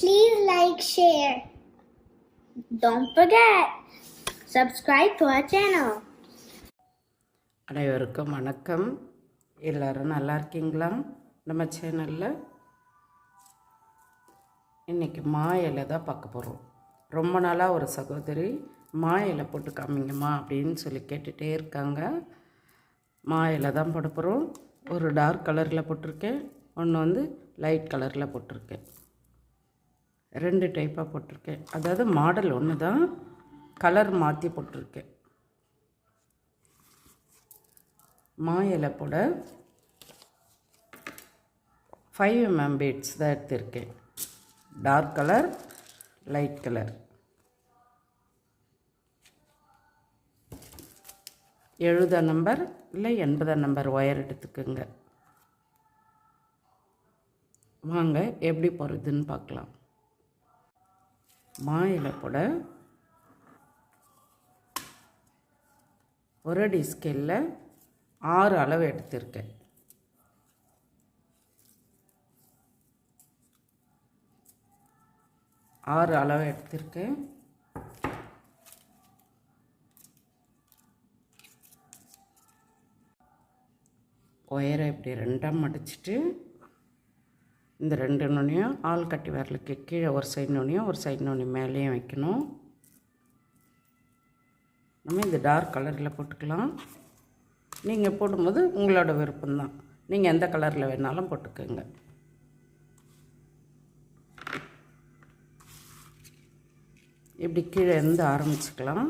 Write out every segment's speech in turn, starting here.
Please like, share. Don't forget, subscribe to our channel. அனைவருக்கும் வணக்கம். எல்லோரும் நல்லா இருக்கீங்களா? நம்ம சேனலில் இன்றைக்கி மா இலை தான் பார்க்க போகிறோம் ரொம்ப நாளாக ஒரு சகோதரி மா இலை போட்டு காமிங்கம்மா அப்படின்னு சொல்லி கேட்டுகிட்டே இருக்காங்க. மா இலை தான் போட போகிறோம் ஒரு டார்க் கலரில் போட்டிருக்கேன். ஒன்று வந்து லைட் கலரில் போட்டிருக்கேன். ரெண்டு டைப்பாக போட்டிருக்கேன். அதாவது மாடல் ஒன்று தான் கலர் மாற்றி போட்டிருக்கேன். மா இலை போட ஃபைவ் எம்எம் பீட்ஸ் தான் எடுத்திருக்கேன். டார்க் கலர் லைட் கலர் எழுபதாம் நம்பர் இல்லை எண்பதாம் நம்பர் ஒயர் எடுத்துக்கோங்க. வாங்க எப்படி போகிறதுன்னு பார்க்கலாம். மா இலை போட ஒரு அடி ஸ்கேலில் ஆறு அளவு எடுத்திருக்கேன். ஆறு அளவு எடுத்திருக்கேன். ஒயரை இப்படி ரெண்டாக மடிச்சிட்டு இந்த ரெண்டு நுனியும் ஆள் கட்டி வரலுக்கு கீழே ஒரு சைடு நுனியும் ஒரு சைடு நுனி மேலேயும் வைக்கணும். நம்ம இந்த டார்க் கலரில் போட்டுக்கலாம். நீங்கள் போடும்போது உங்களோட விருப்பம்தான். நீங்கள் எந்த கலரில் வேணாலும் போட்டுக்கோங்க. இப்படி கீழே இருந்து ஆரம்பிச்சுக்கலாம்.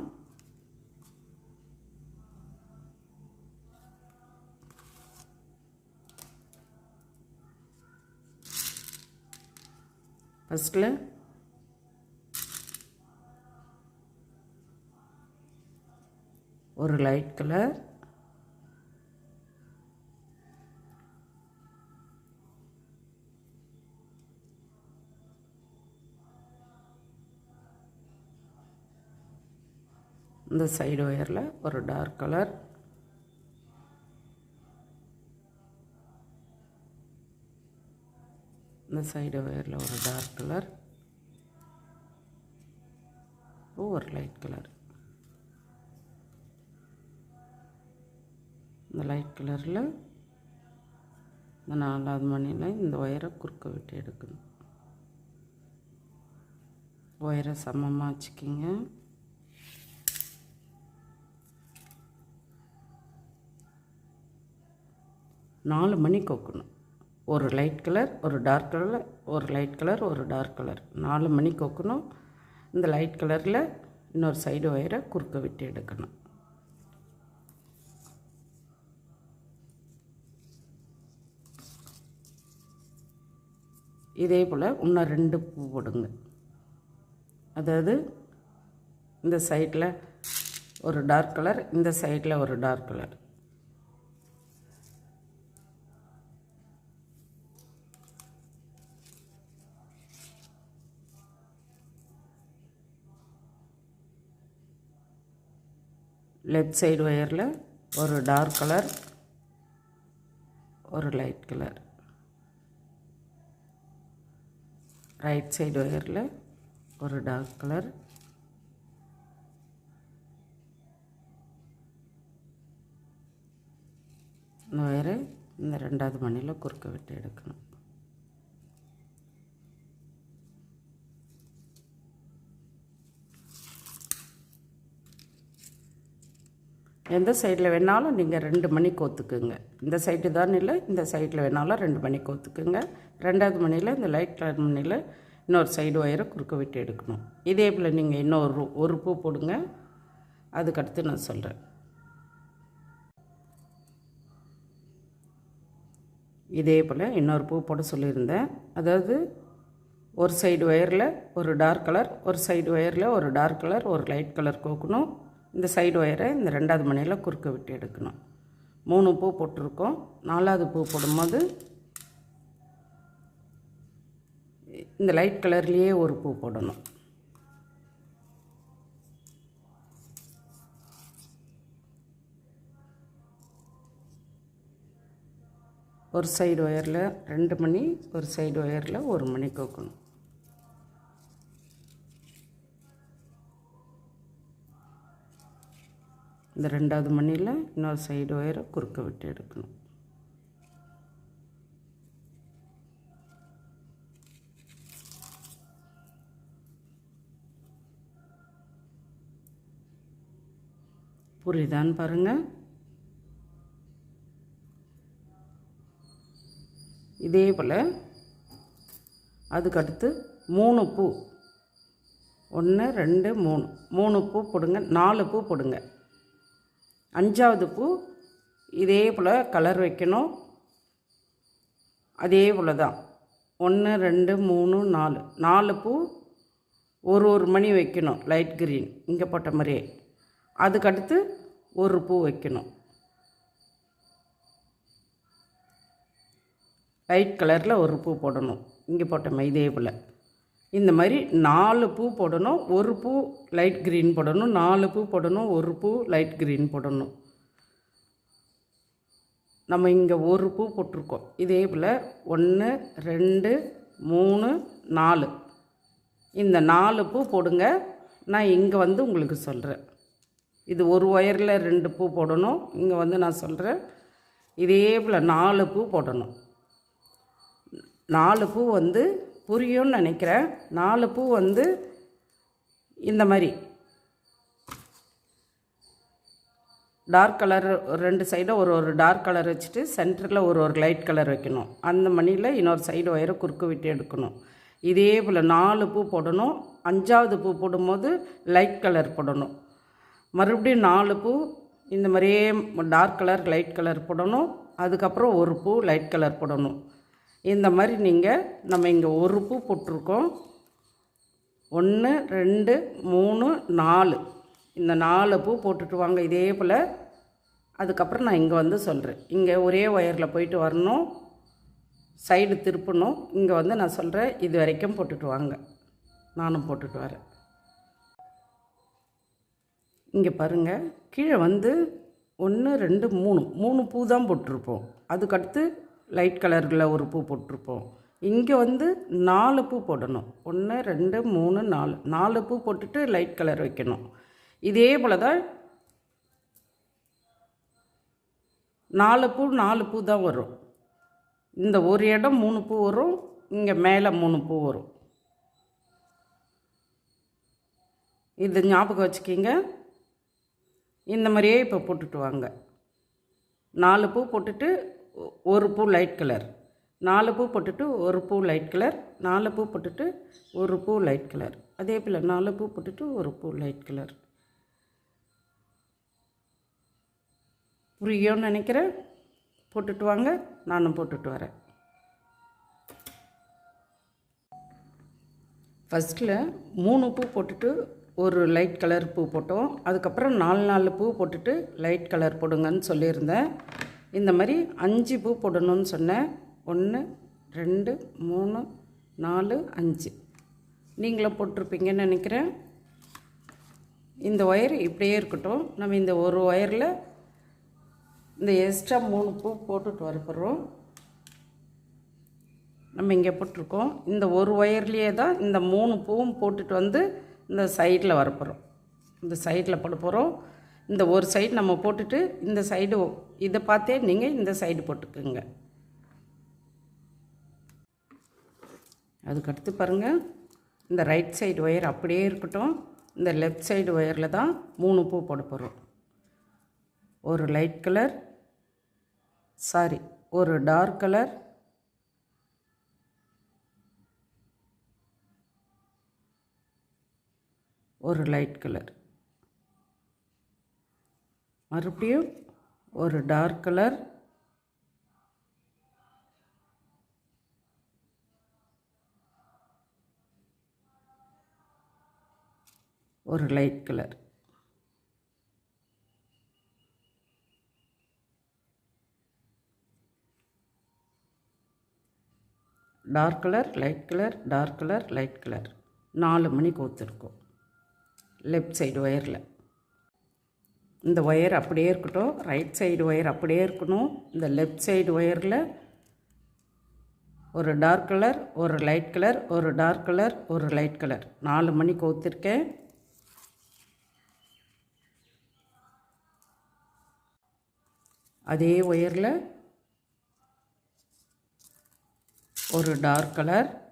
ஃபஸ்ட்டில் ஒரு லைட் கலர் இந்த சைடு ஒயரில் ஒரு டார்க் கலர் இந்த சைடு ஒயரில் ஒரு டார்க் கலர் ஒரு லைட் கலர் இந்த லைட் கலரில் இந்த நாலாவது மணியில் இந்த ஒயரை குறுக்க விட்டு எடுக்கணும். ஒயரை சமமாக வச்சுக்கிங்க. நாலு மணி கோக்கணும். ஒரு லைட் கலர் ஒரு டார்க் கலர் ஒரு லைட் கலர் ஒரு டார்க் கலர் நாலு மணி கோக்கணும். இந்த லைட் கலரில் இன்னொரு சைடு ஒயரை குறுக்க விட்டு எடுக்கணும். இதே போல் இன்னும் ரெண்டு பூ போடுங்க. அதாவது இந்த சைடில் ஒரு டார்க் கலர் இந்த சைடில் ஒரு டார்க் கலர் லெஃப்ட் சைடு ஒயரில் ஒரு டார்க் கலர் ஒரு லைட் கலர். ரைட் சைடு ஒயரில் ஒரு டார்க் கலர். இந்த ஒயரை இந்த ரெண்டாவது மணியில் குறுக்க விட்டு எடுக்கணும். எந்த சைடில் வேணாலும் நீங்கள் ரெண்டு மணி கோத்துக்குங்க. இந்த சைடு தான் இல்லை இந்த சைடில் வேணாலும் ரெண்டு மணி கோத்துக்குங்க. ரெண்டாவது மணியில் இந்த லைட் கலர் மணியில் இன்னொரு சைடு ஒயரை குறுக்க விட்டு எடுக்கணும். இதே போல் நீங்கள் இன்னொரு ஒரு பூ போடுங்க. அதுக்கடுத்து நான் சொல்கிறேன் இதே போல் இன்னொரு பூ போட சொல்லியிருந்தேன். அதாவது ஒரு சைடு ஒயரில் ஒரு டார்க் கலர் ஒரு சைடு ஒயரில் ஒரு டார்க் கலர் ஒரு லைட் கலர் கோக்கணும். இந்த சைடு ஒயரை இந்த ரெண்டாவது மணியில் குறுக்க விட்டு எடுக்கணும். மூணு பூ போட்டிருக்கோம். நாலாவது பூ போடும்போது இந்த லைட் கலர்லேயே ஒரு பூ போடணும். ஒரு சைடு ஒயரில் ரெண்டு மணி ஒரு சைடு ஒயரில் ஒரு மணி கோக்கணும். இந்த ரெண்டாவது மணியில் இன்னொரு சைடு ஒயரை குறுக்க விட்டு எடுக்கணும். புரியுதான்னு பாருங்கள் இதே போல் அதுக்கடுத்து மூணு பூ. ஒன்று ரெண்டு மூணு. மூணு பூ போடுங்க நாலு பூ போடுங்க. அஞ்சாவது பூ இதே போல் கலர் வைக்கணும். அதே போல் தான். ஒன்று ரெண்டு மூணு நாலு. நாலு பூ ஒரு ஒரு மணி வைக்கணும் லைட் க்ரீன் இங்கே போட்ட மாதிரியே. அதுக்கடுத்து ஒரு பூ வைக்கணும். லைட் கலரில் ஒரு பூ போடணும். இங்கே போட்டோமே இதே போல். இந்த மாதிரி நாலு பூ போடணும் ஒரு பூ லைட் க்ரீன் போடணும் நாலு பூ போடணும் ஒரு பூ லைட் க்ரீன் போடணும். நம்ம இங்கே ஒரு பூ போட்டிருக்கோம். இதே போல் ஒன்று ரெண்டு மூணு நாலு. இந்த நாலு பூ போடுங்க. நான் இங்கே வந்து உங்களுக்கு சொல்கிறேன் இது ஒரு ஒயரில் ரெண்டு பூ போடணும். இங்கே வந்து நான் சொல்கிறேன் இதே போல் நாலு பூ போடணும். நாலு பூ வந்து புரியும்னு நினைக்கிறேன். நாலு பூ வந்து இந்த மாதிரி. டார்க் கலர் ரெண்டு சைடும் ஒரு ஒரு டார்க் கலர் வச்சுட்டு சென்டரில் ஒரு ஒரு லைட் கலர் வைக்கணும். அந்த மணியில் இன்னொரு சைடு ஒயரை குறுக்கு விட்டு எடுக்கணும். இதே போல் நாலு பூ போடணும். அஞ்சாவது பூ போடும்போது லைட் கலர் போடணும். மறுபடியும் நாலு பூ இந்த மாதிரியே டார்க் கலர் லைட் கலர் போடணும். அதுக்கப்புறம் ஒரு பூ லைட் கலர் போடணும். இந்த மாதிரி நீங்கள் நம்ம இங்கே ஒரு பூ போட்டிருக்கோம். ஒன்று ரெண்டு மூணு நாலு. இந்த நாலு பூ போட்டுட்டு வாங்க இதே போல். அதுக்கப்புறம் நான் இங்கே வந்து சொல்கிறேன் இங்கே ஒரே ஒயரில் போயிட்டு வரணும். சைடு திருப்பணும். இங்கே வந்து நான் சொல்கிறேன் இது வரைக்கும் போட்டுட்டு வாங்க. நானும் போட்டுட்டு வரேன். இங்கே பாருங்கள் கீழே வந்து ஒன்று ரெண்டு மூணு. மூணு பூ தான் போட்டிருப்போம். அதுக்கடுத்து லைட் கலரில் ஒரு பூ போட்டிருப்போம். இங்கே வந்து நாலு பூ போடணும். ஒன்று ரெண்டு மூணு நாலு. நாலு பூ போட்டுட்டு லைட் கலர் வைக்கணும். இதே போல் தான் நாலு பூ நாலு பூ தான் வரும். இந்த ஒரு இடம் மூணு பூ வரும் இங்கே மேலே மூணு பூ வரும். இது ஞாபகம் வச்சுக்கிங்க. இந்த மாதிரியே இப்போ போட்டுட்டு வாங்க. நாலு பூ போட்டுட்டு ஒரு பூ லைட் கலர். நாலு பூ போட்டுட்டு ஒரு பூ லைட் கலர். நாலு பூ போட்டுட்டு ஒரு பூ லைட் கலர். அதே போல் நாலு பூ போட்டுட்டு ஒரு பூ லைட் கலர். புரியும்னு நினைக்கிறேன். போட்டுட்டு வாங்க. நானும் போட்டுட்டு வரேன். ஃபஸ்ட்டில் மூணு பூ போட்டுட்டு ஒரு லைட் கலர் பூ போட்டோம். அதுக்கப்புறம் நாலு நாலு பூ போட்டுட்டு லைட் கலர் போடுங்கன்னு சொல்லியிருந்தேன். இந்த மாதிரி அஞ்சு பூ போடணும்னு சொன்னேன். ஒன்று ரெண்டு மூணு நாலு அஞ்சு. நீங்களும் போட்டிருப்பீங்கன்னு நினைக்கிறேன். இந்த ஒயர் இப்படியே இருக்கட்டும். நம்ம இந்த ஒரு ஒயரில் இந்த எக்ஸ்ட்ரா மூணு பூ போட்டுட்டு வரப்போகிறோம் நம்ம இங்கே போட்டிருக்கோம். இந்த ஒரு ஒயர்லேயே தான் இந்த மூணு பூவும் போட்டுட்டு வந்து இந்த சைடில் வரப்போகிறோம் இந்த சைடில் போட போகிறோம் இந்த ஒரு சைடு நம்ம போட்டுட்டு இந்த சைடு இதை பார்த்தே நீங்கள் இந்த சைடு போட்டுக்குங்க. அதுக்கடுத்து பாருங்கள் இந்த ரைட் சைடு ஒயர் அப்படியே இருக்கட்டும். இந்த லெஃப்ட் சைடு ஒயரில் தான் மூணு பூ போட போகிறோம் ஒரு லைட் கலர் சாரி ஒரு டார்க் கலர் ஒரு லைட் கலர் மறுபடியும் ஒரு டார்க் கலர் ஒரு light colour dark colour light colour dark colour light colour நாலு மணி கோத்துருக்கோம் லெஃப்ட் சைடு ஒயரில் இந்த ஒயர் அப்படியே இருக்கட்டும். ரைட் சைடு ஒயர் அப்படியே இருக்கணும். இந்த லெஃப்ட் சைடு ஒயரில் ஒரு டார்க் கலர் ஒரு லைட் கலர் ஒரு டார்க் கலர் ஒரு லைட் கலர் நாலு மணி கோத்திருக்கேன். அதே ஒயரில் ஒரு டார்க் கலர்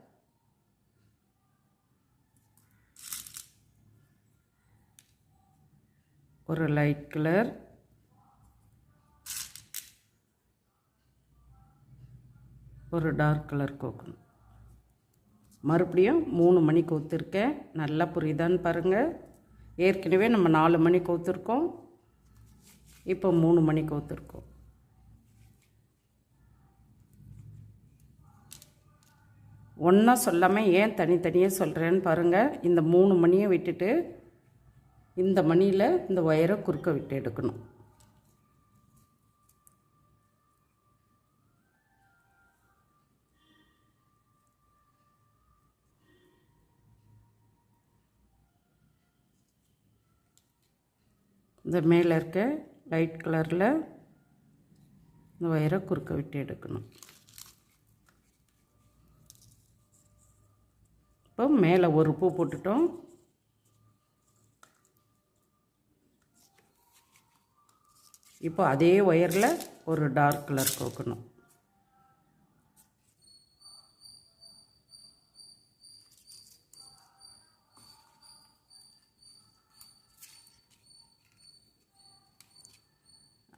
ஒரு லைட் கலர் ஒரு டார்க் கலர் கோக்கணும் மறுபடியும் மூணு மணி கோத்துருக்கேன். நல்லா புரியுதான்னு பாருங்கள் ஏற்கனவே நம்ம நாலு மணி கோத்துருக்கோம். இப்போ மூணு மணி கோத்துருக்கோம். ஒன்றா சொல்லாமல் ஏன் தனித்தனியாக சொல்கிறேன்னு பாருங்கள் இந்த மூணு மணியை விட்டுட்டு இந்த மணியில் இந்த ஒயரை குறுக்க விட்டு எடுக்கணும். இந்த மேலே இருக்க லைட் கலரில் இந்த ஒயரை குறுக்க விட்டு எடுக்கணும். இப்போ மேலே ஒரு பூ போட்டுட்டோம். இப்போ அதே ஒயரில் ஒரு டார்க் கலர் கோக்கணும்.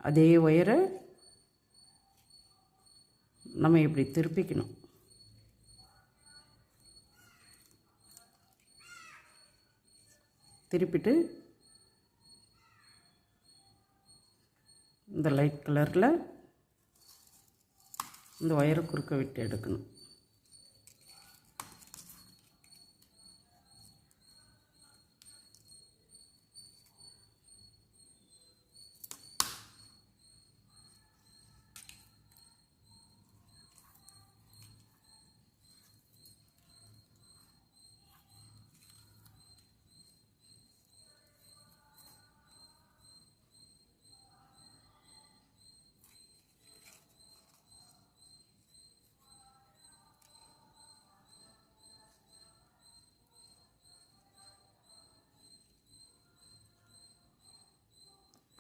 அதே ஒயரை நம்ம இப்படி திருப்பிக்கணும். திருப்பிட்டு இந்த லைட் கலரில் இந்த ஒயரை குறுக்க விட்டு எடுக்கணும்.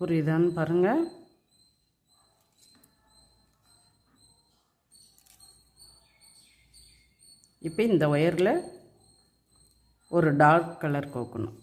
புரியுதான்னு பாருங்கள் இப்போ இந்த ஒயரில் ஒரு டார்க் கலர் கோக்கணும்.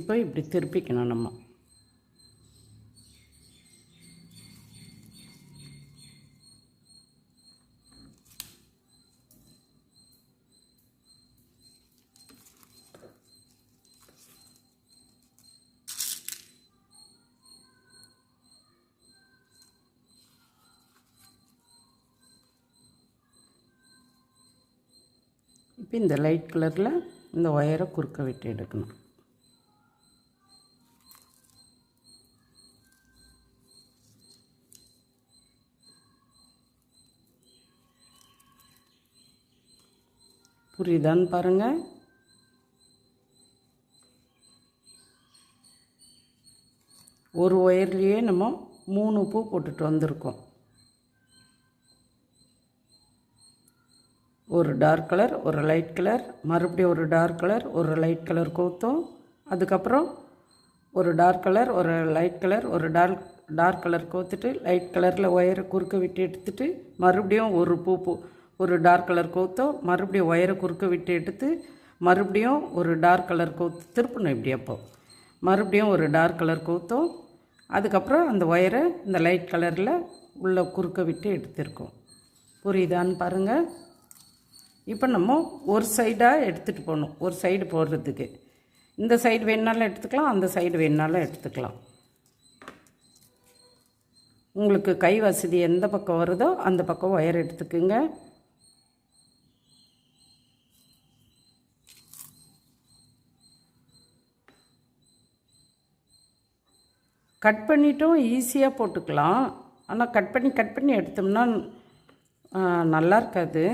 இப்போ இப்படி திருப்பிக்கணும் நம்ம. இப்போ இந்த லைட் கலரில் இந்த ஒயரை குறுக்க விட்டு எடுக்கணும். புரியுதான்னு பாருங்கள் ஒரு ஒயர்லேயே நம்ம மூணு பூ போட்டுட்டு வந்திருக்கோம். ஒரு டார்க் கலர் ஒரு லைட் கலர் மறுபடியும் ஒரு டார்க் கலர் ஒரு லைட் கலர் கோத்தோம். அதுக்கப்புறம் ஒரு டார்க் கலர் ஒரு லைட் கலர் ஒரு டார்க் டார்க் கலர் கோத்துட்டு லைட் கலரில் ஒயரை குறுக்க விட்டு எடுத்துட்டு மறுபடியும் ஒரு பூ பூ ஒரு டார்க் கலர் கோத்தோம் மறுபடியும் ஒயரை குறுக்க விட்டு எடுத்து மறுபடியும் ஒரு டார்க் கலர் கோத்து திருப்பணும் இப்படி அப்போ. மறுபடியும் ஒரு டார்க் கலர் கோத்தோம் அதுக்கப்புறம் அந்த ஒயரை இந்த லைட் கலரில் உள்ளே குறுக்க விட்டு எடுத்திருக்கோம். புரியுதான்னு பாருங்கள் இப்போ நம்ம ஒரு சைடாக எடுத்துகிட்டு போகணும். ஒரு சைடு போடுறதுக்கு. இந்த சைடு வேணுனாலும் எடுத்துக்கலாம் அந்த சைடு வேணுனாலும் எடுத்துக்கலாம். உங்களுக்கு கை வசதி எந்த பக்கம் வருதோ அந்த பக்கம் ஒயர் எடுத்துக்குங்க. கட் பண்ணிட்டும் ஈஸியாக போட்டுக்கலாம். ஆனால் கட் பண்ணி கட் பண்ணி எடுத்தோம்னா நல்லா இருக்காது.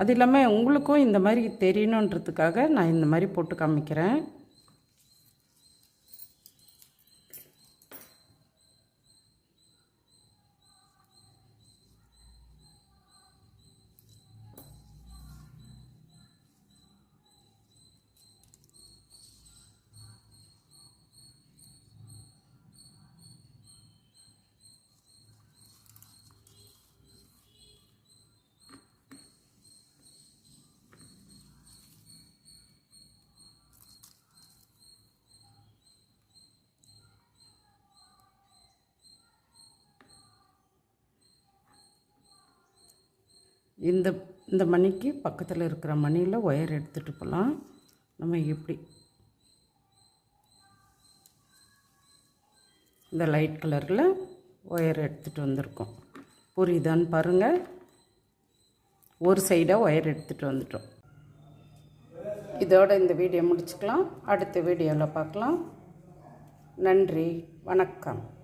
அது இல்லாமல் உங்களுக்கும் இந்த மாதிரி தெரியணுன்றதுக்காக நான் இந்த மாதிரி போட்டு காமிக்கிறேன். இந்த இந்த மணிக்கு பக்கத்தில் இருக்கிற மணியில் ஒயர் எடுத்துகிட்டு போகலாம் நம்ம எப்படி இந்த லைட் கலரில் ஒயர் எடுத்துகிட்டு வந்திருக்கோம். புரியுதான்னு பாருங்கள் ஒரு சைடாக ஒயர் எடுத்துகிட்டு வந்துட்டோம். இதோட இந்த வீடியோ முடிச்சுக்கலாம். அடுத்த வீடியோவில் பார்க்கலாம் நன்றி. வணக்கம்.